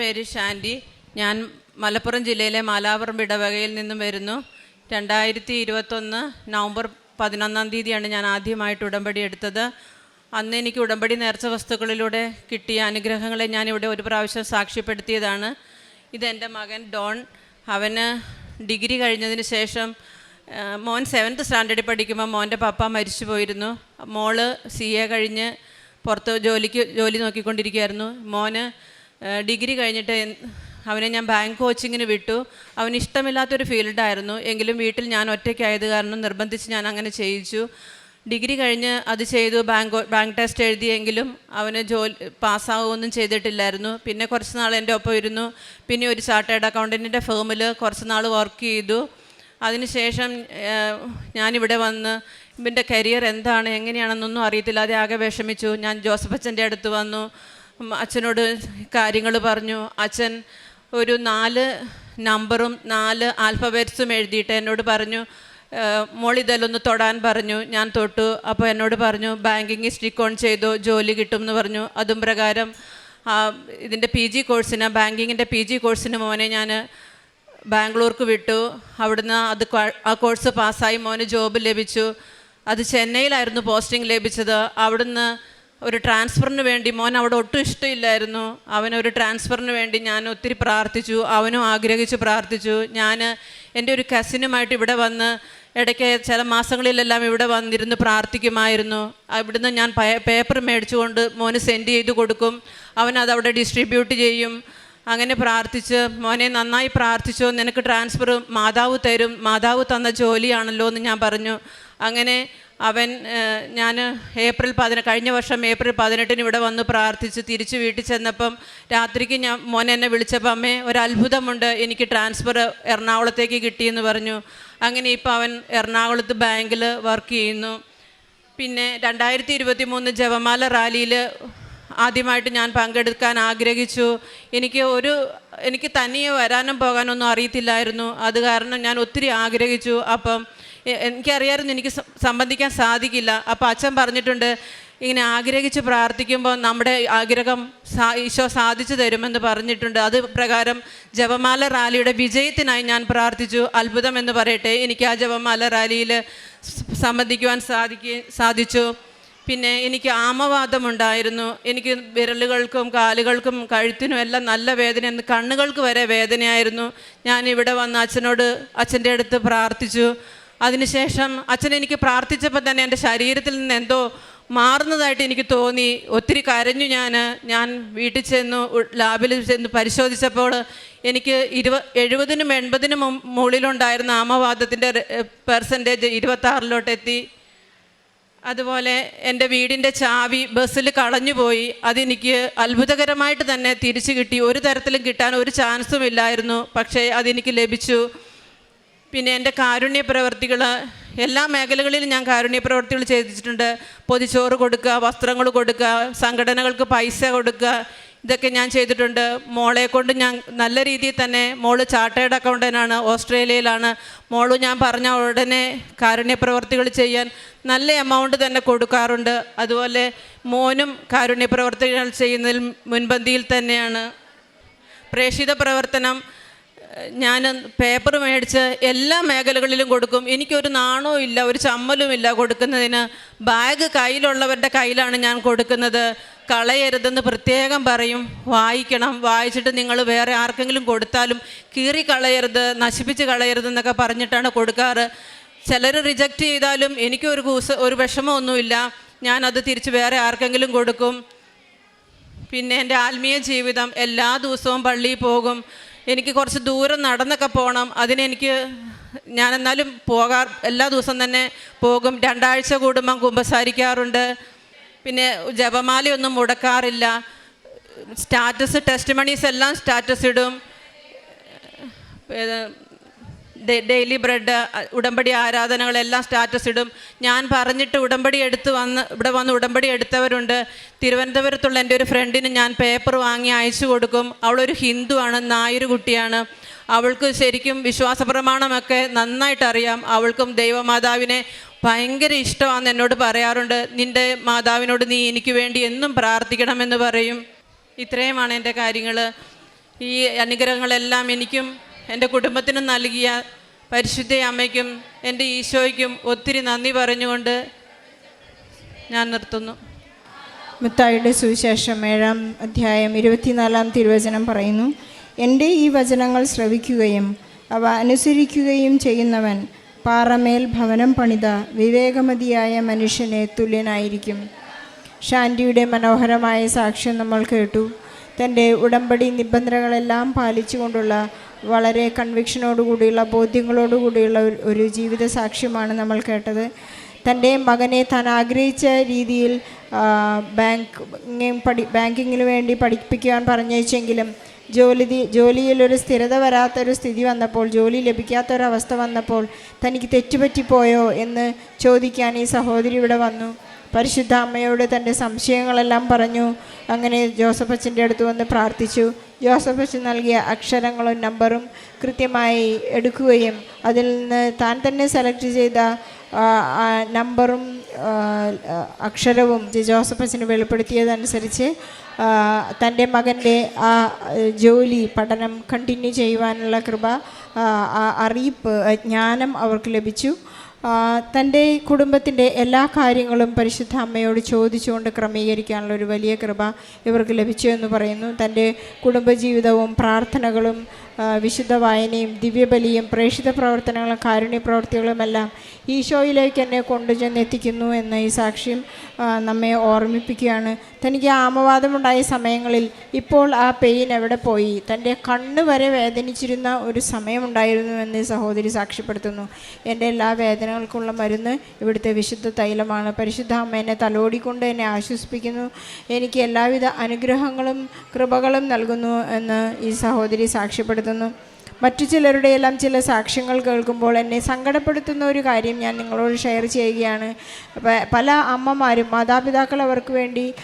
പേര് ഷാൻഡി. ഞാൻ മലപ്പുറം ജില്ലയിലെ മാലാപുറം ഇടവകയിൽ നിന്നും വരുന്നു. രണ്ടായിരത്തി ഇരുപത്തൊന്ന് നവംബർ പതിനൊന്നാം തീയതിയാണ് ഞാൻ ആദ്യമായിട്ട് ഉടമ്പടി എടുത്തത്. അന്ന് എനിക്ക് ഉടമ്പടി നേർച്ച വസ്തുക്കളിലൂടെ കിട്ടിയ അനുഗ്രഹങ്ങളെ ഞാനിവിടെ ഒരു പ്രാവശ്യം സാക്ഷ്യപ്പെടുത്തിയതാണ്. ഇതെന്റെ മകൻ ഡോൺ. അവന് ഡിഗ്രി കഴിഞ്ഞതിന് ശേഷം മോൻ സെവൻത്ത് സ്റ്റാൻഡേർഡിൽ പഠിക്കുമ്പോൾ മോന്റെ പപ്പ മരിച്ചു പോയിരുന്നു. മോൾ സി എ കഴിഞ്ഞ് പുറത്ത് ജോലിക്ക് ജോലി നോക്കിക്കൊണ്ടിരിക്കുകയായിരുന്നു. മോന് ഡിഗ്രി കഴിഞ്ഞിട്ട് അവനെ ഞാൻ ബാങ്ക് കോച്ചിങ്ങിന് വിട്ടു. അവന് ഇഷ്ടമില്ലാത്തൊരു ഫീൽഡായിരുന്നു. എങ്കിലും വീട്ടിൽ ഞാൻ ഒറ്റയ്ക്കായത് കാരണം നിർബന്ധിച്ച് ഞാൻ അങ്ങനെ ചെയ്യിച്ചു. ഡിഗ്രി കഴിഞ്ഞ് അത് ചെയ്തു. ബാങ്ക് ബാങ്ക് ടെസ്റ്റ് എഴുതിയെങ്കിലും അവന് ജോലി പാസ്സാവുകയൊന്നും ചെയ്തിട്ടില്ലായിരുന്നു. പിന്നെ കുറച്ച് നാൾ എന്റെ ഒപ്പം ഇരുന്നു. പിന്നെ ഒരു ചാർട്ടേഡ് അക്കൗണ്ടന്റിന്റെ ഫേമിൽ കുറച്ച് നാൾ വർക്ക് ചെയ്തു. അതിനുശേഷം ഞാനിവിടെ വന്ന് ഇവന്റെ കരിയർ എന്താണ് എങ്ങനെയാണെന്നൊന്നും അറിയത്തില്ല അത് ആകെ വിഷമിച്ചു. ഞാൻ ജോസഫ് അച്ഛന്റെ അടുത്ത് വന്നു. അച്ഛനോട് കാര്യങ്ങൾ പറഞ്ഞു. അച്ഛൻ ഒരു നാല് നമ്പറും നാല് ആൽഫബറ്റ്സും എഴുതിയിട്ട് എന്നോട് പറഞ്ഞു മോളിതലൊന്ന് തൊടാൻ പറഞ്ഞു. ഞാൻ തൊട്ടു. അപ്പോൾ എന്നോട് പറഞ്ഞു ബാങ്കിങ് സ്റ്റിക്ക് ഓൺ ചെയ്തു. ജോലി കിട്ടും എന്ന് പറഞ്ഞു. അതും പ്രകാരം ഇതിന്റെ പി ജി കോഴ്സിന് ബാങ്കിങ്ങിന്റെ പി ജി കോഴ്സിന് മോനെ ഞാൻ ബാംഗ്ലൂർക്ക് വിട്ടു. അവിടുന്ന് അത് ആ കോഴ്സ് പാസ്സായി. മോന് ജോബ് ലഭിച്ചു. അത് ചെന്നൈയിലായിരുന്നു പോസ്റ്റിംഗ് ലഭിച്ചത്. അവിടുന്ന് ഒരു ട്രാൻസ്ഫറിന് വേണ്ടി മോൻ അവിടെ ഒട്ടും ഇഷ്ടമില്ലായിരുന്നു. അവനൊരു ട്രാൻസ്ഫറിന് വേണ്ടി ഞാൻ ഒത്തിരി പ്രാർത്ഥിച്ചു. അവനും ആഗ്രഹിച്ച് പ്രാർത്ഥിച്ചു. ഞാൻ എന്റെ ഒരു കസിനുമായിട്ട് ഇവിടെ വന്ന് ഇടയ്ക്ക് ചില മാസങ്ങളിലെല്ലാം ഇവിടെ വന്നിരുന്ന് പ്രാർത്ഥിക്കുമായിരുന്നു. അവിടുന്ന് ഞാൻ പേപ്പർ മേടിച്ചുകൊണ്ട് മോന് സെൻഡ് ചെയ്ത് കൊടുക്കും. അവൻ അത് അവിടെ ഡിസ്ട്രിബ്യൂട്ട് ചെയ്യും. അങ്ങനെ പ്രാർത്ഥിച്ച് മോനെ നന്നായി പ്രാർത്ഥിച്ചോ. നിനക്ക് ട്രാൻസ്ഫർ മാതാവ് തരും. മാതാവ് തന്ന ജോലിയാണല്ലോ എന്ന് ഞാൻ പറഞ്ഞു. അങ്ങനെ അവൻ ഞാൻ ഏപ്രിൽ പതിന കഴിഞ്ഞ വർഷം ഏപ്രിൽ പതിനെട്ടിന് ഇവിടെ വന്ന് പ്രാർത്ഥിച്ച് തിരിച്ച് വീട്ടിൽ ചെന്നപ്പം രാത്രിക്ക് ഞാൻ മോൻ എന്നെ വിളിച്ചപ്പോൾ അമ്മേ ഒരു അത്ഭുതമുണ്ട് എനിക്ക് ട്രാൻസ്ഫർ എറണാകുളത്തേക്ക് കിട്ടിയെന്ന് പറഞ്ഞു. അങ്ങനെ ഇപ്പോൾ അവൻ എറണാകുളത്ത് ബാങ്കിൽ വർക്ക് ചെയ്യുന്നു. പിന്നെ രണ്ടായിരത്തി ഇരുപത്തി മൂന്ന് ജപമാല റാലിയിൽ ആദ്യമായിട്ട് ഞാൻ പങ്കെടുക്കാൻ ആഗ്രഹിച്ചു. എനിക്ക് ഒരു എനിക്ക് തനിയെ വരാനും പോകാനൊന്നും അറിയത്തില്ലായിരുന്നു. അത് കാരണം ഞാൻ ഒത്തിരി ആഗ്രഹിച്ചു. അപ്പം എനിക്കറിയാമായിരുന്നു എനിക്ക് സംബന്ധിക്കാൻ സാധിക്കില്ല. അപ്പോൾ അച്ഛൻ പറഞ്ഞിട്ടുണ്ട് ഇങ്ങനെ ആഗ്രഹിച്ച് പ്രാർത്ഥിക്കുമ്പോൾ നമ്മുടെ ആഗ്രഹം സാ ഈശോ സാധിച്ചു തരുമെന്ന് പറഞ്ഞിട്ടുണ്ട്. അത് പ്രകാരം ജപമാല റാലിയുടെ വിജയത്തിനായി ഞാൻ പ്രാർത്ഥിച്ചു. അത്ഭുതം എന്ന് പറയട്ടെ എനിക്ക് ആ ജപമാല റാലിയിൽ സംബന്ധിക്കുവാൻ സാധിക്കുക സാധിച്ചു. പിന്നെ എനിക്ക് ആമവാദമുണ്ടായിരുന്നു. എനിക്ക് വിരലുകൾക്കും കാലുകൾക്കും കഴുത്തിനും എല്ലാം നല്ല വേദന കണ്ണുകൾക്ക് വരെ വേദനയായിരുന്നു. ഞാൻ ഇവിടെ വന്ന് അച്ഛനോട് അച്ഛന്റെ അടുത്ത് പ്രാർത്ഥിച്ചു. അതിനുശേഷം അച്ഛൻ എനിക്ക് പ്രാർത്ഥിച്ചപ്പോൾ തന്നെ എന്റെ ശരീരത്തിൽ നിന്ന് എന്തോ മാറുന്നതായിട്ട് എനിക്ക് തോന്നി. ഒത്തിരി കരഞ്ഞു ഞാൻ ഞാൻ വീട്ടിൽ ചെന്നു ലാബിൽ ചെന്ന് പരിശോധിച്ചപ്പോൾ എനിക്ക് ഇരുപ എഴുപതിനും എൺപതിനും മുകളിലുണ്ടായിരുന്ന ആമവാദത്തിന്റെ പെർസെന്റേജ് ഇരുപത്താറിലോട്ടെത്തി. അതുപോലെ എന്റെ വീടിന്റെ ചാവി ബസ്സിൽ കളഞ്ഞുപോയി. അതെനിക്ക് അത്ഭുതകരമായിട്ട് തന്നെ തിരിച്ചു കിട്ടി. ഒരു തരത്തിലും കിട്ടാൻ ഒരു ചാൻസും ഇല്ലായിരുന്നു. പക്ഷേ അതെനിക്ക് ലഭിച്ചു. പിന്നെ എന്റെ കാരുണ്യ പ്രവർത്തികൾ എല്ലാ മേഖലകളിലും ഞാൻ കാരുണ്യ പ്രവർത്തികൾ ചെയ്തിട്ടുണ്ട്. പൊതിച്ചോറ് കൊടുക്കുക വസ്ത്രങ്ങൾ കൊടുക്കുക സംഘടനകൾക്ക് പൈസ കൊടുക്കുക ഇതൊക്കെ ഞാൻ ചെയ്തിട്ടുണ്ട്. മോളെ കൊണ്ട് ഞാൻ നല്ല രീതിയിൽ തന്നെ മോൾ ചാർട്ടേഡ് അക്കൗണ്ടന്റാണ് ഓസ്ട്രേലിയയിലാണ്. മോൾ ഞാൻ പറഞ്ഞ ഉടനെ കാരുണ്യ പ്രവർത്തികൾ ചെയ്യാൻ നല്ല എമൗണ്ട് തന്നെ കൊടുക്കാറുണ്ട്. അതുപോലെ മോനും കാരുണ്യ പ്രവർത്തികൾ ചെയ്യുന്നതിൽ മുൻപന്തിയിൽ തന്നെയാണ്. പ്രേക്ഷിത പ്രവർത്തനം ഞാൻ പേപ്പർ മേടിച്ച് എല്ലാ മേഖലകളിലും കൊടുക്കും. എനിക്കൊരു നാണവും ഇല്ല ഒരു ചമ്മലും ഇല്ല കൊടുക്കുന്നതിന്. ബാഗ് കയ്യിലുള്ളവരുടെ കയ്യിലാണ് ഞാൻ കൊടുക്കുന്നത്. കളയരുതെന്ന് പ്രത്യേകം പറയും. വായിക്കണം. വായിച്ചിട്ട് നിങ്ങൾ വേറെ ആർക്കെങ്കിലും കൊടുത്താലും കീറി കളയരുത് നശിപ്പിച്ച് കളയരുത് എന്നൊക്കെ പറഞ്ഞിട്ടാണ് കൊടുക്കാറ്. ചിലർ റിജക്റ്റ് ചെയ്താലും എനിക്കൊരു കൂസ് ഒരു വിഷമമൊന്നുമില്ല. ഞാൻ അത് തിരിച്ച് വേറെ ആർക്കെങ്കിലും കൊടുക്കും. പിന്നെ എന്റെ ആത്മീയ ജീവിതം എല്ലാ ദിവസവും പള്ളിയിൽ പോകും. എനിക്ക് കുറച്ച് ദൂരം നടന്നൊക്കെ പോകണം അതിനെനിക്ക് ഞാൻ എന്നാലും പോകാർ എല്ലാ ദിവസവും തന്നെ പോകും. രണ്ടാഴ്ച കൂടുമ്പം കുമ്പസാരിക്കാറുണ്ട്. പിന്നെ ജപമാലയൊന്നും മുടക്കാറില്ല. സ്റ്റാറ്റസ് ടെസ്റ്റ് മണീസ് എല്ലാം സ്റ്റാറ്റസ് ഇടും. ഡെയിലി ബ്രെഡ് ഉടമ്പടി ആരാധനകളെല്ലാം സ്റ്റാറ്റസ് ഇടും. ഞാൻ പറഞ്ഞിട്ട് ഉടമ്പടി എടുത്ത് വന്ന് ഇവിടെ വന്ന് ഉടമ്പടി എടുത്തവരുണ്ട്. തിരുവനന്തപുരത്തുള്ള എന്റെ ഒരു ഫ്രണ്ടിന് ഞാൻ പേപ്പർ വാങ്ങി അയച്ചു കൊടുക്കും. അവളൊരു ഹിന്ദുവാണ് നായർ കുട്ടിയാണ്. അവൾക്ക് ശരിക്കും വിശ്വാസ പ്രമാണമൊക്കെ നന്നായിട്ട് അറിയാം അവൾക്കും ദൈവമാതാവിനെ ഭയങ്കര ഇഷ്ടമാണെന്ന് എന്നോട് പറയാറുണ്ട്. നിന്റെ മാതാവിനോട് നീ എനിക്ക് വേണ്ടി എന്നും പ്രാർത്ഥിക്കണമെന്ന് പറയും. ഇത്രയുമാണ് എന്റെ കാര്യങ്ങൾ ഈ അനുഗ്രഹങ്ങളെല്ലാം എനിക്കും എന്റെ കുടുംബത്തിന് നൽകിയ പരിശുദ്ധ അമ്മയ്ക്കും എന്റെ ഈശോയ്ക്കും ഒത്തിരി നന്ദി പറഞ്ഞുകൊണ്ട് ഞാൻ നിർത്തുന്നു. മുത്തായുടെ സുവിശേഷം ഏഴാം അധ്യായം ഇരുപത്തിനാലാം തിരുവചനം പറയുന്നു എന്റെ ഈ വചനങ്ങൾ ശ്രവിക്കുകയും അവ അനുസരിക്കുകയും ചെയ്യുന്നവൻ പാറമേൽ ഭവനം പണിത വിവേകമതിയായ മനുഷ്യനെ തുല്യനായിരിക്കും. ഷാൻഡിയുടെ മനോഹരമായ സാക്ഷ്യം നമ്മൾ കേട്ടു. തന്റെ ഉടമ്പടി നിബന്ധനകളെല്ലാം പാലിച്ചുകൊണ്ടുള്ള വളരെ കൺവിക്ഷനോടുകൂടിയുള്ള ബോധ്യങ്ങളോടുകൂടിയുള്ള ഒരു- ജീവിത സാക്ഷ്യമാണ് നമ്മൾ കേട്ടത്. തന്റെ മകനെ താൻ ആഗ്രഹിച്ച രീതിയിൽ ബാങ്ക് പഠി ബാങ്കിങ്ങിന് വേണ്ടി പഠിപ്പിക്കുവാൻ പറഞ്ഞയച്ചെങ്കിലും ജോലി ജോലിയിലൊരു സ്ഥിരത വരാത്തൊരു സ്ഥിതി വന്നപ്പോൾ ജോലി ലഭിക്കാത്തൊരവസ്ഥ വന്നപ്പോൾ തനിക്ക് തെറ്റുപറ്റിപ്പോയോ എന്ന് ചോദിക്കാൻ ഈ സഹോദരി ഇവിടെ വന്നു. പരിശുദ്ധ അമ്മയോട് തന്റെ സംശയങ്ങളെല്ലാം പറഞ്ഞു. അങ്ങനെ ജോസഫ് അച്ഛന്റെ അടുത്ത് വന്ന് പ്രാർത്ഥിച്ചു. ജോസഫ് അച്ഛൻ നൽകിയ അക്ഷരങ്ങളും നമ്പറും കൃത്യമായി എടുക്കുകയും അതിൽ നിന്ന് താൻ തന്നെ സെലക്ട് ചെയ്ത നമ്പറും അക്ഷരവും ജോസഫ് അച്ഛന് വെളിപ്പെടുത്തിയതനുസരിച്ച് തന്റെ മകന്റെ ആ ജോലി പഠനം കണ്ടിന്യൂ ചെയ്യുവാനുള്ള കൃപ അറിയിപ്പ് ജ്ഞാനം അവർക്ക് ലഭിച്ചു. തന്റെ കുടുംബത്തിന്റെ എല്ലാ കാര്യങ്ങളും പരിശുദ്ധ അമ്മയോട് ചോദിച്ചുകൊണ്ട് ക്രമീകരിക്കാനുള്ള ഒരു വലിയ കൃപ ഇവർക്ക് ലഭിച്ചു എന്ന് പറയുന്നു. തന്റെ കുടുംബജീവിതവും പ്രാർത്ഥനകളും വിശുദ്ധ വായനയും ദിവ്യബലിയും പ്രേക്ഷിത പ്രവർത്തനങ്ങളും കാരുണ്യ പ്രവർത്തികളുമെല്ലാം ഈശോയിലേക്ക് എന്നെ കൊണ്ടുചെന്നെത്തിക്കുന്നു എന്ന ഈ സാക്ഷ്യം നമ്മെ ഓർമ്മിപ്പിക്കുകയാണ്. തനിക്ക് ആമവാദമുണ്ടായ സമയങ്ങളിൽ ഇപ്പോൾ ആ പെയിൻ എവിടെ പോയി? തന്റെ കണ്ണ് വരെ വേദനിച്ചിരുന്ന ഒരു സമയമുണ്ടായിരുന്നു എന്ന് സഹോദരി സാക്ഷ്യപ്പെടുത്തുന്നു. എന്റെ എല്ലാ വേദനകൾക്കുള്ള മരുന്ന് ഇവിടുത്തെ വിശുദ്ധ തൈലമാണ്. പരിശുദ്ധ അമ്മ എന്നെ തലോടിക്കൊണ്ട് എന്നെ ആശ്വസിപ്പിക്കുന്നു. എനിക്ക് എല്ലാവിധ അനുഗ്രഹങ്ങളും കൃപകളും നൽകുന്നു എന്ന് ഈ സഹോദരി സാക്ഷ്യപ്പെടുത്തുന്നു. 的呢？മറ്റു ചിലരുടെ എല്ലാം ചില സാക്ഷ്യങ്ങൾ കേൾക്കുമ്പോൾ എന്നെ സങ്കടപ്പെടുത്തുന്ന ഒരു കാര്യം ഞാൻ നിങ്ങളോട് ഷെയർ ചെയ്യുകയാണ്. പല അമ്മമാരും മാതാപിതാക്കൾ അവർക്ക് വേണ്ടി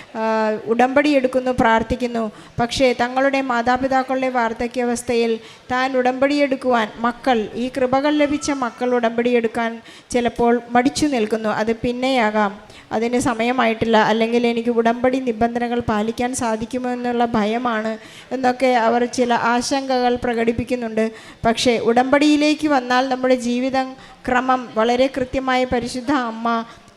ഉടമ്പടി എടുക്കുന്നു പ്രാർത്ഥിക്കുന്നു. പക്ഷേ തങ്ങളുടെ മാതാപിതാക്കളുടെ വാർദ്ധക്യാവസ്ഥയിൽ താൻ ഉടമ്പടി എടുക്കുവാൻ മക്കൾ ഈ കൃപകൾ ലഭിച്ച മക്കൾ ഉടമ്പടി എടുക്കാൻ ചിലപ്പോൾ മടിച്ചു നിൽക്കുന്നു. അത് പിന്നെയാകാം. അതിന് സമയമായിട്ടില്ല. അല്ലെങ്കിൽ എനിക്ക് ഉടമ്പടി നിബന്ധനകൾ പാലിക്കാൻ സാധിക്കുമോ എന്നുള്ള ഭയമാണ് എന്നൊക്കെ അവർ ചില ആശങ്കകൾ പ്രകടിപ്പിക്കുന്നുണ്ട്. പക്ഷേ ഉടമ്പടിയിലേക്ക് വന്നാൽ നമ്മുടെ ജീവിതം ക്രമം വളരെ കൃത്യമായി പരിശുദ്ധ അമ്മ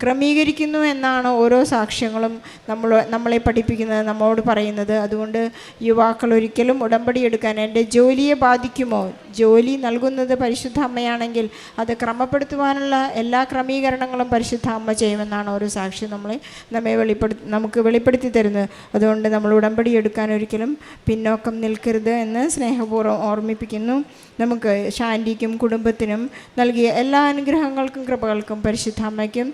ക്രമീകരിക്കുന്നു എന്നാണ് ഓരോ സാക്ഷ്യങ്ങളും നമ്മൾ നമ്മളെ പഠിപ്പിക്കുന്നത് നമ്മോട് പറയുന്നത്. അതുകൊണ്ട് യുവാക്കൾ ഒരിക്കലും ഉടമ്പടി എടുക്കാൻ എന്റെ ജോലിയെ ബാധിക്കുമോ? ജോലി നൽകുന്നത് പരിശുദ്ധ അമ്മയാണെങ്കിൽ അത് ക്രമപ്പെടുത്തുവാനുള്ള എല്ലാ ക്രമീകരണങ്ങളും പരിശുദ്ധ അമ്മ ചെയ്യുമെന്നാണ് ഓരോ സാക്ഷി നമ്മളെ നമ്മെ വെളിപ്പെടുത്തി നമുക്ക് വെളിപ്പെടുത്തി തരുന്നത്. അതുകൊണ്ട് നമ്മൾ ഉടമ്പടി എടുക്കാൻ ഒരിക്കലും പിന്നോക്കം നിൽക്കരുത് എന്ന് സ്നേഹപൂർവം ഓർമ്മിപ്പിക്കുന്നു. നമുക്ക് ശാന്തിക്കും കുടുംബത്തിനും നൽകിയ എല്ലാ അനുഗ്രഹങ്ങൾക്കും കൃപകൾക്കും പരിശുദ്ധ അമ്മയ്ക്കും